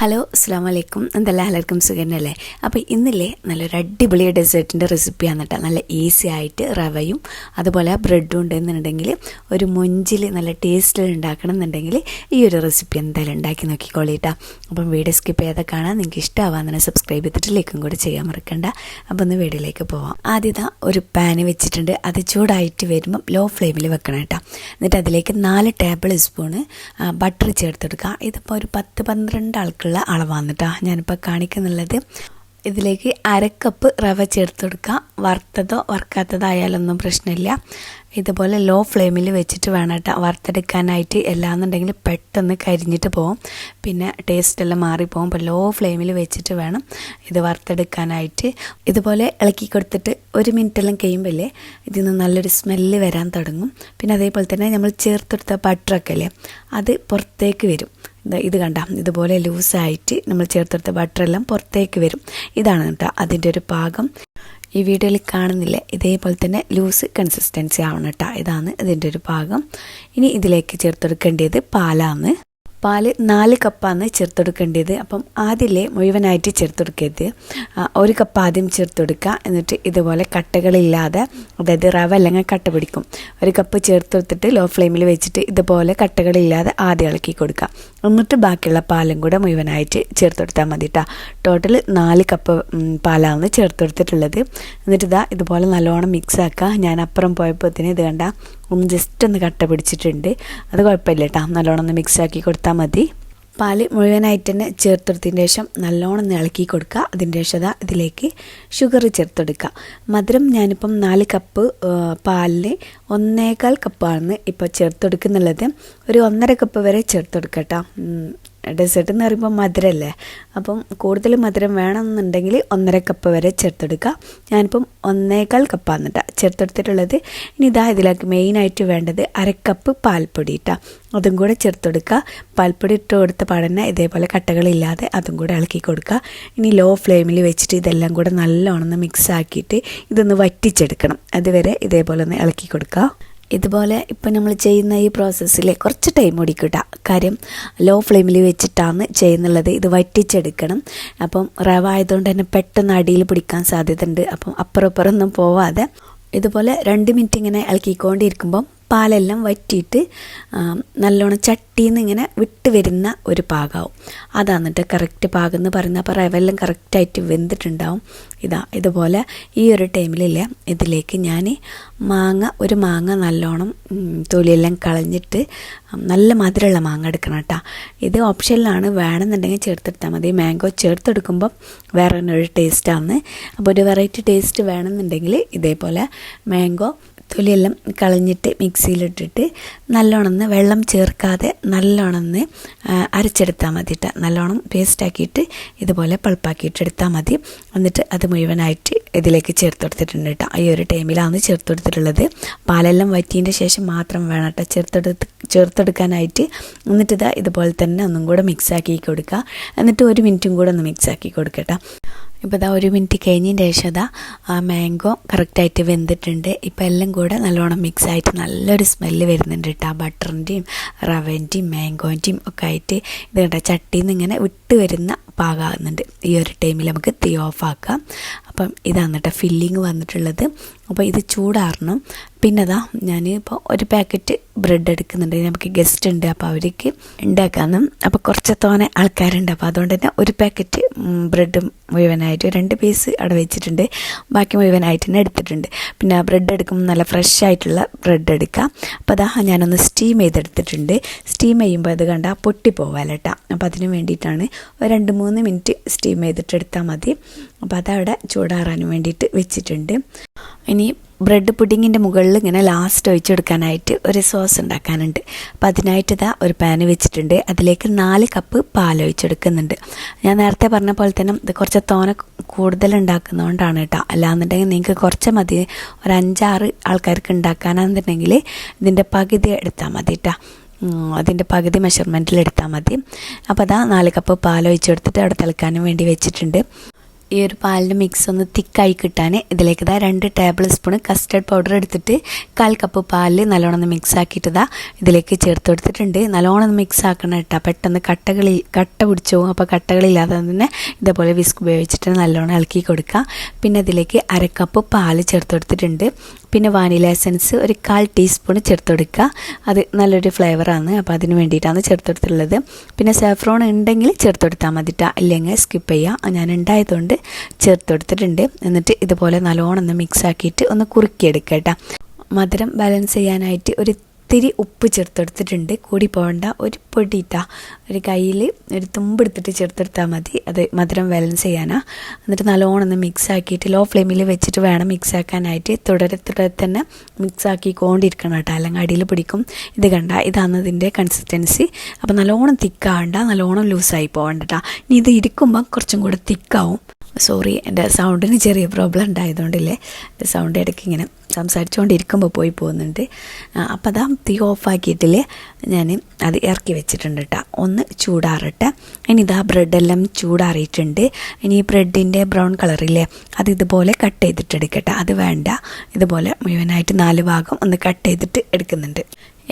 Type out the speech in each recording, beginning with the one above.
Hello അസ്സാം വലൈക്കും എന്തെല്ലാം എല്ലാവർക്കും സുഖന്നല്ലേ? അപ്പോൾ ഇന്നില്ലേ നല്ലൊരു അടിപൊളി ഡെസേർട്ടിന്റെ റെസിപ്പിയാണ് കേട്ടോ. നല്ല ഈസി ആയിട്ട് റവയും അതുപോലെ ബ്രെഡും ഉണ്ടെന്നുണ്ടെങ്കിൽ ഒരു മൊഞ്ചിൽ നല്ല ടേസ്റ്റിൽ ഉണ്ടാക്കണം എന്നുണ്ടെങ്കിൽ ഈ ഒരു റെസിപ്പി എന്തായാലും ഉണ്ടാക്കി നോക്കിക്കോളിട്ടാ അപ്പം വീഡിയോ സ്കിപ്പ് ചെയ്താൽ കാണാൻ നിങ്ങൾക്ക് ഇഷ്ടമാവാൻ സബ്സ്ക്രൈബ് ചെയ്തിട്ട് ലൈക്കും കൂടി ചെയ്യാൻ മറക്കണ്ട. അപ്പോൾ ഒന്ന് വീഡിയോയിലേക്ക് പോവാം. ആദ്യത ഒരു പാന് വെച്ചിട്ടുണ്ട്. അത് ചൂടായിട്ട് വരുമ്പം ലോ ഫ്ലെയിമിൽ വെക്കണം കേട്ടോ. എന്നിട്ട് അതിലേക്ക് നാല് ടേബിൾ സ്പൂണ് ബട്ടർ ചേർത്തെടുക്കുക. ഇതിപ്പോൾ ഒരു പത്ത് പന്ത്രണ്ട് ആൾക്കുള്ള അളവാണ് കേട്ടോ ഞാനിപ്പോൾ കാണിക്കുന്നുള്ളത്. ഇതിലേക്ക് അരക്കപ്പ് റവ ചേർത്ത് കൊടുക്കുക വറുത്തതോ വറുക്കാത്തതായാലൊന്നും പ്രശ്നമില്ല. ഇതുപോലെ ലോ ഫ്ലെയിമിൽ വെച്ചിട്ട് വേണം കേട്ടോ വറുത്തെടുക്കാനായിട്ട് എല്ലാന്നുണ്ടെങ്കിൽ പെട്ടെന്ന് കരിഞ്ഞിട്ട് പോകും പിന്നെ ടേസ്റ്റ് എല്ലാം മാറിപ്പോകും അപ്പോൾ ലോ ഫ്ലെയിമിൽ വെച്ചിട്ട് വേണം ഇത് വറുത്തെടുക്കാനായിട്ട്. ഇതുപോലെ ഇളക്കി കൊടുത്തിട്ട് ഒരു മിനിറ്റെല്ലാം കഴിയുമ്പോഴേ ഇതിൽ നിന്ന് നല്ലൊരു സ്മെല്ല് വരാൻ തുടങ്ങും. പിന്നെ അതേപോലെ തന്നെ നമ്മൾ ചേർത്തെടുത്ത ബട്ടറൊക്കെ അല്ലേ അത് പുറത്തേക്ക് വരും. ഇത് കണ്ട ഇതുപോലെ ലൂസായിട്ട് നമ്മൾ ചേർത്തെടുത്ത ബട്ടറെല്ലാം പുറത്തേക്ക് വരും. ഇതാണ് കേട്ടോ അതിന്റെ ഒരു പാകം ഈ വീഡിയോയിൽ കാണുന്നില്ല? ഇതേപോലെ തന്നെ ലൂസ് കൺസിസ്റ്റൻസി ആവണം കേട്ടോ. ഇതാണ് ഇതിന്റെ ഒരു പാകം ഇനി ഇതിലേക്ക് ചേർത്തെടുക്കേണ്ടത് പാലാണ് പാൽ നാല് കപ്പാണ് ചേർത്തെടുക്കേണ്ടത്. അപ്പം ആദ്യമേ മുഴുവനായിട്ട് ചേർത്തെടുക്കരുത്. ഒരു കപ്പ് ആദ്യം ചേർത്തെടുക്കുക. എന്നിട്ട് ഇതുപോലെ കട്ടകളില്ലാതെ അതായത് റവ അല്ലെങ്കിൽ കട്ട പിടിക്കും. ഒരു കപ്പ് ചേർത്തെടുത്തിട്ട് ലോ ഫ്ലെയിമിൽ വെച്ചിട്ട് ഇതുപോലെ കട്ടകളില്ലാതെ ആദ്യം ഇളക്കി കൊടുക്കുക. എന്നിട്ട് ബാക്കിയുള്ള പാലും കൂടെ മുഴുവനായിട്ട് ചേർത്തെടുത്താൽ മതി കേട്ടോ ടോട്ടൽ നാല് കപ്പ് പാലാണ് ചേർത്തെടുത്തിട്ടുള്ളത്. എന്നിട്ട് ഇതാ ഇതുപോലെ നല്ലോണം മിക്സ് ആക്കുക. ഞാൻ അപ്പുറം പോയപ്പോഴത്തേന് ഇത് കണ്ട ഒന്ന് ജസ്റ്റ് ഒന്ന് കട്ട പിടിച്ചിട്ടുണ്ട്. അത് കുഴപ്പമില്ല കേട്ടോ നല്ലോണം ഒന്ന് മിക്സ് ആക്കി കൊടുത്താൽ മതി. പാൽ മുഴുവനായിട്ട് തന്നെ ചേർത്തെടുത്തതിന് ശേഷം നല്ലോണം ഇളക്കി കൊടുക്കുക. അതിന്റെ ശേഷം ഇതിലേക്ക് ഷുഗർ ചേർത്തെടുക്കുക. മധുരം ഞാനിപ്പം നാല് കപ്പ് പാലിന് ഒന്നേകാൽ കപ്പാണ് ഇപ്പോൾ ചേർത്തെടുക്കുന്നുള്ളത്. ഒരു ഒന്നര കപ്പ് വരെ ചേർത്തെടുക്കട്ടോ ഡെസേർട്ട് എന്ന് പറയുമ്പോൾ മധുരമല്ലേ അപ്പം കൂടുതൽ മധുരം വേണമെന്നുണ്ടെങ്കിൽ ഒന്നര കപ്പ് വരെ ചേർത്തെടുക്കുക. ഞാനിപ്പം ഒന്നേകാൽ കപ്പാണ് കേട്ടോ ചേർത്തെടുത്തിട്ടുള്ളത്. ഇനി ഇതാ ഇതിലേക്ക് മെയിനായിട്ട് വേണ്ടത് അരക്കപ്പ് പാൽപ്പൊടി ഇട്ടാ. അതും കൂടെ ചേർത്തെടുക്കുക. പാൽപ്പൊടി ഇട്ട് കൊടുത്ത പാടന്നെ ഇതേപോലെ കട്ടകളില്ലാതെ അതും കൂടെ ഇളക്കി കൊടുക്കുക. ഇനി ലോ ഫ്ലെയിമിൽ വെച്ചിട്ട് ഇതെല്ലാം കൂടെ നല്ലോണം മിക്സ് ആക്കിയിട്ട് ഇതൊന്ന് വറ്റിച്ചെടുക്കണം. അതുവരെ ഇതേപോലെ ഒന്ന് ഇളക്കി കൊടുക്കുക. ഇതുപോലെ ഇപ്പം നമ്മൾ ചെയ്യുന്ന ഈ പ്രോസസ്സിൽ കുറച്ച് ടൈം ഓടിക്കിട്ട കാര്യം ലോ ഫ്ലെയിമിൽ വെച്ചിട്ടാണ് ചെയ്യുന്നുള്ളത്. ഇത് വറ്റിച്ചെടുക്കണം. അപ്പം റവ ആയതുകൊണ്ട് തന്നെ പെട്ടെന്ന് അടിയിൽ പിടിക്കാൻ സാധ്യതയുണ്ട്. അപ്പം അപ്പുറം അപ്പുറം ഒന്നും പോവാതെ ഇതുപോലെ രണ്ട് മിനിറ്റ് ഇങ്ങനെ ഇളക്കിക്കൊണ്ടിരിക്കുമ്പം പാലെല്ലാം വറ്റിയിട്ട് നല്ലോണം ചട്ടിയിൽ നിന്ന് ഇങ്ങനെ വിട്ട് വരുന്ന ഒരു പാകമാവും അതാണ് എന്നിട്ട് കറക്റ്റ് പാകം എന്ന് പറയുന്ന അപ്പോൾ റവെല്ലാം കറക്റ്റായിട്ട് വെന്തിട്ടുണ്ടാവും. ഇതാ ഇതുപോലെ ഈ ഒരു ടൈമിലില്ല ഇതിലേക്ക് ഞാൻ മാങ്ങ ഒരു മാങ്ങ നല്ലോണം തൊലിയെല്ലാം കളഞ്ഞിട്ട് നല്ല മധുരമുള്ള മാങ്ങ എടുക്കണം കേട്ടോ ഇത് ഓപ്ഷനിലാണ്. വേണമെന്നുണ്ടെങ്കിൽ ചേർത്തെടുത്താൽ മതി. മാംഗോ ചേർത്തെടുക്കുമ്പം വേറെ ഒരു ടേസ്റ്റാണ് അപ്പോൾ ഒരു വെറൈറ്റി ടേസ്റ്റ് വേണമെന്നുണ്ടെങ്കിൽ ഇതേപോലെ മാംഗോ തൊലിയെല്ലാം കളഞ്ഞിട്ട് മിക്സിയിലിട്ടിട്ട് നല്ലോണം വെള്ളം ചേർക്കാതെ നല്ലോണം അരച്ചെടുത്താൽ മതിയിട്ട് നല്ലോണം പേസ്റ്റാക്കിയിട്ട് ഇതുപോലെ പൾപ്പാക്കിയിട്ട് എടുത്താൽ മതി. എന്നിട്ട് അത് മുഴുവനായിട്ട് ഇതിലേക്ക് ചേർത്ത് കൊടുത്തിട്ടുണ്ട് കേട്ടോ. ഈ ഒരു ടൈമിലാണ് ചേർത്ത് കൊടുത്തിട്ടുള്ളത്. പാലെല്ലാം വറ്റിയതിന്റെ ശേഷം മാത്രം വേണം കേട്ടോ ചേർത്തെടുത്ത് ചേർത്തെടുക്കാനായിട്ട് എന്നിട്ട് ഇതാ ഇതുപോലെ തന്നെ ഒന്നും കൂടെ മിക്സാക്കി കൊടുക്കുക എന്നിട്ട് ഒരു മിനിറ്റും കൂടെ ഒന്ന് മിക്സാക്കി കൊടുക്കട്ടെ. ഇപ്പോൾ ഇതാ ഒരു മിനിറ്റ് കഴിഞ്ഞതിന്റെ ശേഷം ഇതാ ആ മാംഗോ കറക്റ്റായിട്ട് വെന്തിട്ടുണ്ട്. ഇപ്പോൾ എല്ലാം കൂടെ നല്ലോണം മിക്സ് ആയിട്ട് നല്ലൊരു സ്മെല്ല് വരുന്നുണ്ട് കേട്ടോ ആ ബട്ടറിന്റെയും റവന്റെയും മാംഗോന്റെയും ഒക്കെ ആയിട്ട് ഇത് കേട്ടോ ചട്ടിയിൽ നിന്ന് ഇങ്ങനെ വിട്ട് വരുന്ന പാകാകുന്നുണ്ട്. ഈ ഒരു ടൈമിൽ നമുക്ക് തീ ഓഫ് അപ്പം ഇതാണ് കേട്ടോ ഫില്ലിങ് വന്നിട്ടുള്ളത്. അപ്പോൾ ഇത് ചൂടാറണം. പിന്നെ അതാ ഞാൻ ഇപ്പോൾ ഒരു പാക്കറ്റ് ബ്രെഡ് എടുക്കുന്നുണ്ട്. നമുക്ക് ഗസ്റ്റ് ഉണ്ട് അപ്പോൾ അവർക്ക് ഉണ്ടാക്കാമെന്നും അപ്പോൾ കുറച്ച് തോനെ ആൾക്കാരുണ്ട് അപ്പോൾ അതുകൊണ്ട് തന്നെ ഒരു പാക്കറ്റ് ബ്രെഡ് മുഴുവനായിട്ട് രണ്ട് പീസ് അവിടെ വെച്ചിട്ടുണ്ട്. ബാക്കി മുഴുവനായിട്ട് തന്നെ എടുത്തിട്ടുണ്ട്. പിന്നെ ബ്രെഡ് എടുക്കുമ്പോൾ നല്ല ഫ്രഷ് ആയിട്ടുള്ള ബ്രെഡ് എടുക്കാം. അപ്പോൾ അതാ ഞാനൊന്ന് സ്റ്റീം ചെയ്തെടുത്തിട്ടുണ്ട്. സ്റ്റീം ചെയ്യുമ്പോൾ അത് കണ്ടാൽ പൊട്ടിപ്പോവാലട്ടാ അപ്പോൾ അതിന് വേണ്ടിയിട്ടാണ് രണ്ട് മൂന്ന് മിനിറ്റ് സ്റ്റീം ചെയ്തിട്ട് എടുത്താൽ മതി. അപ്പോൾ അതവിടെ ചൂടാറാൻ വേണ്ടിയിട്ട് വെച്ചിട്ടുണ്ട്. ഇനി ബ്രെഡ് പുഡിങ്ങിന്റെ മുകളിൽ ഇങ്ങനെ ലാസ്റ്റ് ഒഴിച്ചെടുക്കാനായിട്ട് ഒരു സോസ് ഉണ്ടാക്കാനുണ്ട്. അപ്പോൾ അതിനായിട്ട് ഇതാ ഒരു പാന് വെച്ചിട്ടുണ്ട്. അതിലേക്ക് നാല് കപ്പ് പാൽ ഒഴിച്ചെടുക്കുന്നുണ്ട്. ഞാൻ നേരത്തെ പറഞ്ഞ പോലെ തന്നെ ഇത് കുറച്ച് തോന കൂടുതൽ ഉണ്ടാക്കുന്നതുകൊണ്ടാണ് കേട്ടോ അല്ലാന്നുണ്ടെങ്കിൽ നിങ്ങൾക്ക് കുറച്ച് മതി. ഒരു അഞ്ചാറ് ആൾക്കാർക്ക് ഉണ്ടാക്കാനാണെന്നുണ്ടെങ്കിൽ ഇതിന്റെ പകുതി എടുത്താൽ മതി കേട്ടോ അതിന്റെ പകുതി മെഷർമെന്റിൽ എടുത്താൽ മതി. അപ്പോൾ അതാ നാല് കപ്പ് പാൽ ഒഴിച്ചെടുത്തിട്ട് അവിടെ തിളക്കാനും വേണ്ടി വെച്ചിട്ടുണ്ട്. ഈ ഒരു പാലിന്റെ മിക്സ് ഒന്ന് തിക്കായി കിട്ടാൻ ഇതിലേക്ക് ഇതാ രണ്ട് ടേബിൾ സ്പൂൺ കസ്റ്റർഡ് പൗഡർ എടുത്തിട്ട് കാൽ കപ്പ് പാലിൽ നല്ലോണം മിക്സ് ആക്കിയിട്ടതാ ഇതാ ഇതിലേക്ക് ചേർത്ത് കൊടുത്തിട്ടുണ്ട്. നല്ലോണം മിക്സ് ആക്കണം കേട്ടോ. പെട്ടെന്ന് കട്ടകളിൽ കട്ട പിടിച്ചു പോകും അപ്പോൾ കട്ടകളില്ലാതെ തന്നെ ഇതേപോലെ വിസ്ക് ഉപയോഗിച്ചിട്ട് നല്ലോണം ഇളക്കി കൊടുക്കുക പിന്നെ ഇതിലേക്ക് അര കപ്പ് പാൽ ചേർത്ത് കൊടുത്തിട്ടുണ്ട്. പിന്നെ വാനില എസൻസ് ഒരു കാൽ ടീസ്പൂൺ ചേർത്ത് കൊടുക്കുക. അത് നല്ലൊരു ഫ്ലേവറാണ് അപ്പോൾ അതിന് വേണ്ടിയിട്ടാണ് ചേർത്ത് കൊടുത്തിട്ടുള്ളത്. പിന്നെ സാഫ്രോൺ ഉണ്ടെങ്കിൽ ചേർത്ത് കൊടുത്താൽ മതിട്ടാ ഇല്ലെങ്കിൽ സ്കിപ്പ് ചെയ്യുക ഞാൻ ഉണ്ടായതുകൊണ്ട് ചേർത്ത് കൊടുത്തിട്ടുണ്ട് എന്നിട്ട് ഇതുപോലെ നല്ലോണം ഒന്ന് മിക്സ് ആക്കിയിട്ട് ഒന്ന് കുറുക്കിയെടുക്കുക കേട്ടോ. മധുരം ബാലൻസ് ചെയ്യാനായിട്ട് ഒരു ഒത്തിരി ഉപ്പ് ചേർത്തെടുത്തിട്ടുണ്ട്. കൂടി പോകേണ്ട ഒരു പൊടിയിട്ട ഒരു കയ്യിൽ ഒരു തുമ്പെടുത്തിട്ട് ചേർത്തെടുത്താൽ മതി. അത് മധുരം ബാലൻസ് ചെയ്യാനാ. എന്നിട്ട് നല്ലോണം ഒന്ന് മിക്സ് ആക്കിയിട്ട് ലോ ഫ്ലെയിമിൽ വെച്ചിട്ട് വേണം മിക്സ് ആക്കാനായിട്ട്. തുടരെ തുടരെ തന്നെ മിക്സ് ആക്കിക്കൊണ്ടിരിക്കണം കേട്ടോ. അല്ലെങ്കിൽ അടിയിൽ പിടിക്കും. ഇത് കണ്ട ഇതാണ് ഇതിന്റെ കൺസിസ്റ്റൻസി അപ്പോൾ നല്ലോണം തിക്കാവണ്ട നല്ലോണം ലൂസായി പോകണ്ട ഇനി ഇത് ഇരിക്കുമ്പോൾ കുറച്ചും കൂടെ തിക്കാവും സോറി എന്റെ സൗണ്ടിന് ചെറിയ പ്രോബ്ലം ഉണ്ടായതുകൊണ്ടില്ലേ. എന്റെ സൗണ്ട് ഇടയ്ക്ക് ഇങ്ങനെ സംസാരിച്ചുകൊണ്ടിരിക്കുമ്പോൾ പോയി പോകുന്നുണ്ട്. അപ്പോൾ അതാ തീ ഓഫാക്കിയിട്ടിൽ ഞാൻ അത് ഇറക്കി വെച്ചിട്ടുണ്ട് കേട്ടോ ഒന്ന് ചൂടാറട്ടെ. ഇനി ഇതാ ബ്രെഡെല്ലാം ചൂടാറിയിട്ടുണ്ട്. ഇനി ഈ ബ്രെഡിന്റെ ബ്രൗൺ കളറില്ലേ അത് ഇതുപോലെ കട്ട് ചെയ്തിട്ട് എടുക്കട്ടെ. അത് വേണ്ട. ഇതുപോലെ മുഴുവനായിട്ട് നാല് ഭാഗം ഒന്ന് കട്ട് ചെയ്തിട്ട് എടുക്കുന്നുണ്ട്.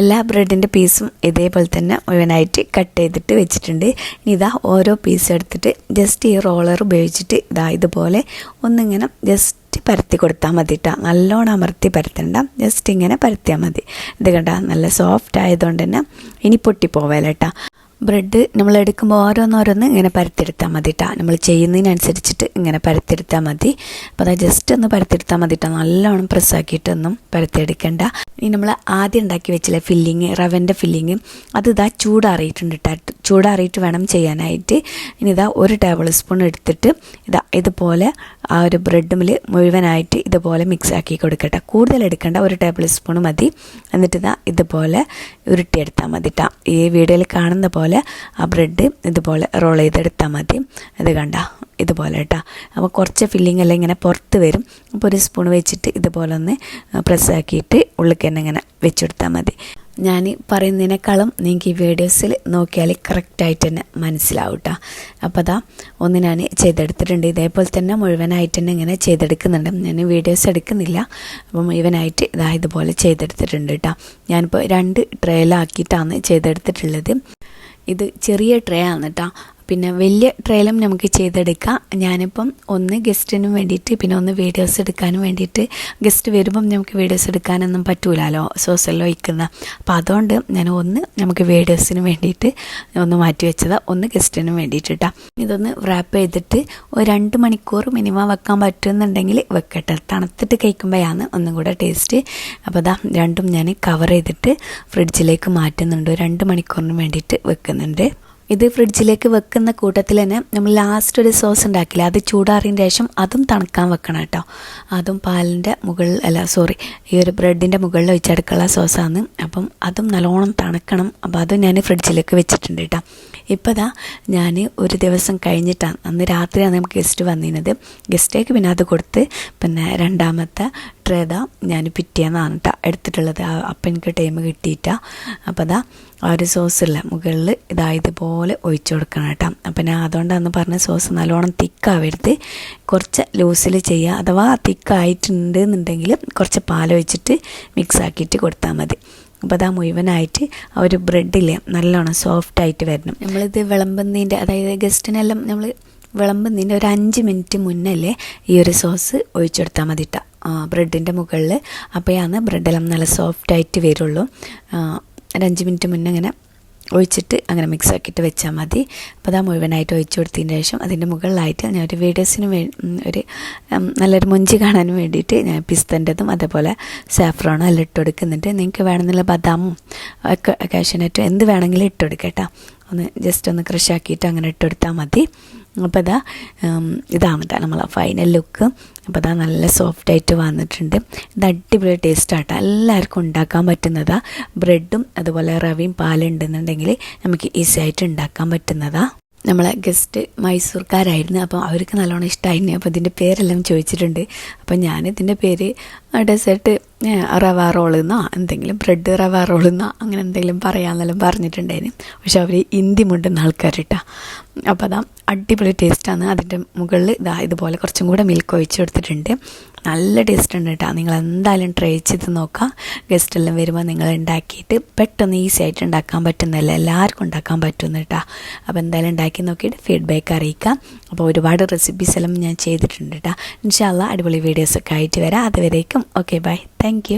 എല്ലാ ബ്രെഡിന്റെ പീസും ഇതേപോലെ തന്നെ മുഴുവനായിട്ട് കട്ട് ചെയ്തിട്ട് വെച്ചിട്ടുണ്ട്. ഇനി ഇതാ ഓരോ പീസ് എടുത്തിട്ട് ജസ്റ്റ് ഈ റോളർ ഉപയോഗിച്ചിട്ട് ഇതാ ഇതുപോലെ ഒന്നിങ്ങനെ ജസ്റ്റ് പരത്തി കൊടുത്താൽ മതി കേട്ടോ നല്ലോണം അമർത്തി പരത്തണ്ട. ജസ്റ്റ് ഇങ്ങനെ പരത്തിയാൽ മതി. ഇത് കണ്ട നല്ല സോഫ്റ്റ് ആയതുകൊണ്ട് തന്നെ ഇനി പൊട്ടിപ്പോവല്ല കേട്ടോ ബ്രെഡ് നമ്മൾ എടുക്കുമ്പോൾ ഓരോന്നോരോന്ന് ഇങ്ങനെ പരത്തിരുത്താൽ മതി കേട്ടോ നമ്മൾ ചെയ്യുന്നതിനനുസരിച്ചിട്ട് ഇങ്ങനെ പരത്തിരുത്താൽ മതി. അപ്പോൾ അത് ജസ്റ്റ് ഒന്ന് പരത്തിരുത്താൽ മതി കേട്ടോ നല്ലോണം പ്രസ്സാക്കിയിട്ടൊന്നും പരത്തിയെടുക്കണ്ട. ഇനി നമ്മൾ ആദ്യം ഉണ്ടാക്കി വെച്ചില്ലേ ഫില്ലിങ് റവന്റെ ഫില്ലിങ് അത് ഇതാ ചൂടാറിയിട്ടുണ്ട് കേട്ടോ ചൂടാറിയിട്ട് വേണം ചെയ്യാനായിട്ട്. ഇനി ഇതാ ഒരു ടേബിൾ സ്പൂൺ എടുത്തിട്ട് ഇതാ ഇതുപോലെ ആ ഒരു ബ്രെഡുമിൽ മുഴുവനായിട്ട് ഇതുപോലെ മിക്സ് ആക്കി കൊടുക്കട്ടെ. കൂടുതൽ എടുക്കേണ്ട ഒരു ടേബിൾ സ്പൂൺ മതി. എന്നിട്ട് ഇതാ ഇതുപോലെ ഉരുട്ടിയെടുത്താൽ മതി കേട്ടോ ഈ വീഡിയോയിൽ കാണുന്ന പോലെ ആ ബ്രെഡ് ഇതുപോലെ റോൾ ചെയ്തെടുത്താൽ മതി. ഇത് കണ്ട ഇതുപോലെ കേട്ടോ. അപ്പോൾ കുറച്ച് ഫില്ലിംഗ് എല്ലാം ഇങ്ങനെ പുറത്ത് വരും. അപ്പോൾ ഒരു സ്പൂൺ വെച്ചിട്ട് ഇതുപോലെ ഒന്ന് പ്രസ്സാക്കിയിട്ട് ഉള്ളിൽ തന്നെ ഇങ്ങനെ വെച്ചെടുത്താൽ മതി. ഞാൻ പറയുന്നതിനേക്കാളും നിങ്ങൾക്ക് ഈ വീഡിയോസിൽ നോക്കിയാൽ കറക്റ്റായിട്ട് തന്നെ മനസ്സിലാവും കേട്ടോ അപ്പോൾ അതാ ഒന്ന് ഞാൻ ചെയ്തെടുത്തിട്ടുണ്ട്. ഇതേപോലെ തന്നെ മുഴുവനായിട്ട് തന്നെ ഇങ്ങനെ ചെയ്തെടുക്കുന്നുണ്ട്. ഞാൻ വീഡിയോസ് എടുക്കുന്നില്ല. അപ്പോൾ മുഴുവനായിട്ട് ഇതാ ഇതുപോലെ ചെയ്തെടുത്തിട്ടുണ്ട് കേട്ടോ ഞാനിപ്പോൾ രണ്ട് ട്രയലാക്കിയിട്ടാണ് ചെയ്തെടുത്തിട്ടുള്ളത്. ഇത് ചെറിയ ട്രേ ആണ് കേട്ടോ പിന്നെ വലിയ ട്രയലും നമുക്ക് ചെയ്തെടുക്കാം. ഞാനിപ്പം ഒന്ന് ഗസ്റ്റിനും വേണ്ടിയിട്ട് പിന്നെ ഒന്ന് വീഡിയോസ് എടുക്കാനും വേണ്ടിയിട്ട് ഗസ്റ്റ് വരുമ്പം നമുക്ക് വീഡിയോസ് എടുക്കാനൊന്നും പറ്റൂലല്ലോ സോസെല്ലോ ഇരിക്കുന്ന അപ്പോൾ അതുകൊണ്ട് ഞാൻ ഒന്ന് നമുക്ക് വീഡിയോസിന് വേണ്ടിയിട്ട് ഒന്ന് മാറ്റി വെച്ചതാണ് ഒന്ന് ഗസ്റ്റിനും വേണ്ടിയിട്ട് ഇതൊന്ന് റാപ്പ് ചെയ്തിട്ട് ഒരു രണ്ട് മണിക്കൂർ മിനിമം വെക്കാൻ പറ്റുമെന്നുണ്ടെങ്കിൽ വെക്കട്ടെ. തണുത്തിട്ട് കഴിക്കുമ്പോഴാണ് ഒന്നും കൂടെ ടേസ്റ്റ് അപ്പോൾ അതാ രണ്ടും ഞാൻ കവർ ചെയ്തിട്ട് ഫ്രിഡ്ജിലേക്ക് മാറ്റുന്നുണ്ട്. രണ്ട് മണിക്കൂറിന് വേണ്ടിയിട്ട് വെക്കുന്നുണ്ട്. ഇത് ഫ്രിഡ്ജിലേക്ക് വെക്കുന്ന കൂട്ടത്തിൽ തന്നെ നമ്മൾ ലാസ്റ്റ് ഒരു സോസ് ഉണ്ടാക്കില്ല അത് ചൂടാറിയതിന് ശേഷം അതും തണുക്കാൻ വെക്കണം കേട്ടോ. അതും പാലിന്റെ മുകളിൽ അല്ല സോറി ഈ ഒരു ബ്രെഡിന്റെ മുകളിൽ വെച്ചെടുക്കുള്ള സോസാണ് അപ്പം അതും നല്ലോണം തണുക്കണം. അപ്പോൾ അതും ഞാൻ ഫ്രിഡ്ജിലേക്ക് വെച്ചിട്ടുണ്ട് കേട്ടോ. ഇപ്പോൾ ദാ ഞാൻ ഒരു ദിവസം കഴിഞ്ഞിട്ടാണ് അന്ന് രാത്രിയാണ് നമുക്ക് ഗസ്റ്റ് വന്നിരുന്നത്. ഗസ്റ്റേക്ക് പിന്നെ അത് കൊടുത്ത് പിന്നെ രണ്ടാമത്തെ ട്രേത ഞാൻ പിറ്റേന്നാണ് കേട്ടോ എടുത്തിട്ടുള്ളത്. അപ്പം എനിക്ക് ടൈം കിട്ടിയിട്ടാ. അപ്പോൾ അതാ ആ ഒരു സോസില്ല മുകളിൽ ഇതാ ഇതുപോലെ ഒഴിച്ചു കൊടുക്കണം കേട്ടോ അപ്പം ഞാൻ അതുകൊണ്ടാണ് പറഞ്ഞ സോസ് നല്ലോണം തിക്കാവരുത്. കുറച്ച് ലൂസിൽ ചെയ്യുക അഥവാ തിക്കായിട്ടുണ്ട് എന്നുണ്ടെങ്കിൽ കുറച്ച് പാലൊഴിച്ചിട്ട് മിക്സ് ആക്കിയിട്ട് കൊടുത്താൽ മതി. അപ്പോൾ അതാ മുഴുവനായിട്ട് ആ ഒരു ബ്രെഡിൽ നല്ലോണം സോഫ്റ്റായിട്ട് വരണം. നമ്മളിത് വിളമ്പുന്നതിന്റെ അതായത് ഗസ്റ്റിനെല്ലാം നമ്മൾ വിളമ്പുന്നതിന്റെ ഒരു അഞ്ച് മിനിറ്റ് മുന്നല്ലേ ഈ ഒരു സോസ് ഒഴിച്ചെടുത്താൽ മതി ബ്രെഡിന്റെ മുകളിൽ അപ്പോഴാണ് ബ്രെഡെല്ലാം നല്ല സോഫ്റ്റായിട്ട് വരുള്ളൂ. ഒരു അഞ്ച് മിനിറ്റ് മുന്നേ ഇങ്ങനെ ഒഴിച്ചിട്ട് അങ്ങനെ മിക്സ് ആക്കിയിട്ട് വെച്ചാൽ മതി. അപ്പോൾ അതാ മുഴുവനായിട്ട് ഒഴിച്ചു കൊടുത്തതിന് ശേഷം അതിന്റെ മുകളിലായിട്ട് ഞാൻ ഒരു വീഡിയോസിന് വേ ഒരു നല്ലൊരു മുഞ്ചി കാണാൻ വേണ്ടിയിട്ട് ഞാൻ പിസ്തന്റെതും അതേപോലെ സാഫ്രോണും എല്ലാം ഇട്ട് കൊടുക്കുന്നുണ്ട്. നിങ്ങൾക്ക് വേണമെന്നുള്ള ബദാമും ഒക്കെ കാഷ്യനറ്റും എന്ത് വേണമെങ്കിലും ഇട്ട് കൊടുക്കട്ടോ ഒന്ന് ജസ്റ്റ് ഒന്ന് ക്രഷാക്കിയിട്ട് അങ്ങനെ ഇട്ടെടുത്താൽ മതി. അപ്പോൾ ഇതാ ഇതാണ് കേട്ടോ നമ്മളെ ഫൈനൽ ലുക്ക് അപ്പോൾ അതാ നല്ല സോഫ്റ്റായിട്ട് വന്നിട്ടുണ്ട്. ഇത് അടിപൊളി ടേസ്റ്റ് ആട്ടോ. എല്ലാവർക്കും ഉണ്ടാക്കാൻ പറ്റുന്നതാണ് ബ്രെഡും അതുപോലെ റവയും പാലുണ്ടെന്നുണ്ടെങ്കിൽ നമുക്ക് ഈസി ആയിട്ട് ഉണ്ടാക്കാൻ പറ്റുന്നതാണ് നമ്മളെ ഗസ്റ്റ് മൈസൂർക്കാരായിരുന്നു. അപ്പോൾ അവർക്ക് നല്ലോണം ഇഷ്ടമായിരുന്നു അപ്പോൾ ഇതിന്റെ പേരെല്ലാം ചോദിച്ചിട്ടുണ്ട്. അപ്പോൾ ഞാൻ ഇതിന്റെ പേര് ഡെസേർട്ട് റവ റോളെന്നോ എന്തെങ്കിലും ബ്രെഡ് റവ റോളെന്നോ അങ്ങനെ എന്തെങ്കിലും പറയാമെന്നെല്ലാം പറഞ്ഞിട്ടുണ്ടായിരുന്നു പക്ഷെ അവർ ഹിന്ദി മുണ്ടുന്ന ആൾക്കാർ കേട്ടോ അപ്പോൾ അതാ അടിപൊളി ടേസ്റ്റാണ്. അതിന്റെ മുകളിൽ ഇതാ ഇതുപോലെ കുറച്ചും കൂടെ മിൽക്ക് ഒഴിച്ച് കൊടുത്തിട്ടുണ്ട്. നല്ല ടേസ്റ്റ് ഉണ്ട് കേട്ടോ നിങ്ങൾ എന്തായാലും ട്രൈ ചെയ്ത് നോക്കുക ഗസ്റ്റ് എല്ലാം വരുമ്പോൾ നിങ്ങൾ ഉണ്ടാക്കിയിട്ട് പെട്ടെന്ന് ഈസി ആയിട്ട് ഉണ്ടാക്കാൻ പറ്റുന്നില്ല എല്ലാവർക്കും ഉണ്ടാക്കാൻ പറ്റുന്നു കേട്ടോ അപ്പോൾ എന്തായാലും ഉണ്ടാക്കി നോക്കിയിട്ട് ഫീഡ്ബാക്ക് അറിയിക്കാം. അപ്പോൾ ഒരുപാട് റെസിപ്പീസ് എല്ലാം ഞാൻ ചെയ്തിട്ടുണ്ട് കേട്ടോ ഇൻഷാല്ല അടിപൊളി വീഡിയോസൊക്കെ ആയിട്ട് വരാം. അതുവരേക്കും. Okay bye thank